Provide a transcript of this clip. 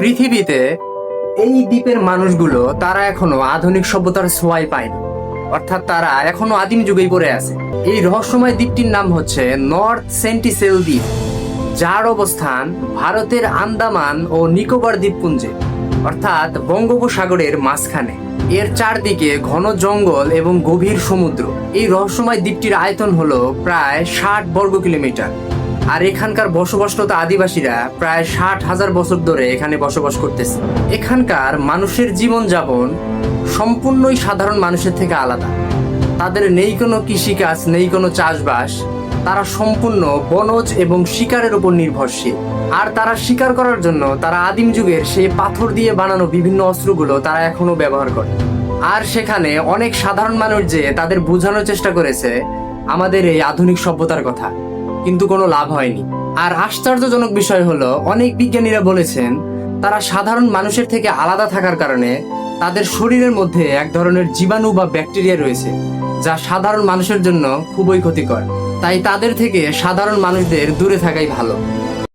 পৃথিবীতে এই দ্বীপের মানুষগুলো তারা এখনও আধুনিক সভ্যতার ছোঁয়াই পায়নি অর্থাৎ তারা এখনও আদিম যুগেই পড়ে আছে। এই রহস্যময় দ্বীপটির নাম হচ্ছে নর্থ সেন্টিসেল দ্বীপ, যার অবস্থান ভারতের আন্দামান ও নিকোবর দ্বীপপুঞ্জে, অর্থাৎ বঙ্গোপসাগরের মাঝখানে। এর চারদিকে ঘন জঙ্গল এবং গভীর সমুদ্র। এই রহস্যময় দ্বীপটির আয়তন হলো প্রায় ষাট বর্গ কিলোমিটার। আর এখানকার বসবাসরত আদিবাসীরা প্রায় ষাট হাজার বছর ধরে এখানে বসবাস করতেছে। এখানকার মানুষের জীবনযাপন সম্পূর্ণই সাধারণ মানুষের থেকে আলাদা। তাদের নেই কোনো কৃষিকাজ, নেই কোনো চাষবাস, তারা সম্পূর্ণ বনজ এবং শিকারের উপর নির্ভরশীল। আর তারা শিকার করার জন্য তারা আদিম যুগের সেই পাথর দিয়ে বানানো বিভিন্ন অস্ত্রগুলো তারা এখনও ব্যবহার করে। আর সেখানে অনেক সাধারণ মানুষ যে তাদের বোঝানোর চেষ্টা করেছে আমাদের এই আধুনিক সভ্যতার কথা। কিন্তু কোনো লাভ হয়নি। আর আশ্চর্যজনক বিষয় হলো, অনেক বিজ্ঞানীরা বলেছেন, তারা সাধারণ মানুষের থেকে আলাদা থাকার কারণে তাদের শরীরের মধ্যে এক ধরনের জীবাণু বা ব্যাকটেরিয়া রয়েছে, যা সাধারণ মানুষের জন্য খুবই ক্ষতিকর। তাই তাদের থেকে সাধারণ মানুষদের দূরে থাকাই ভালো।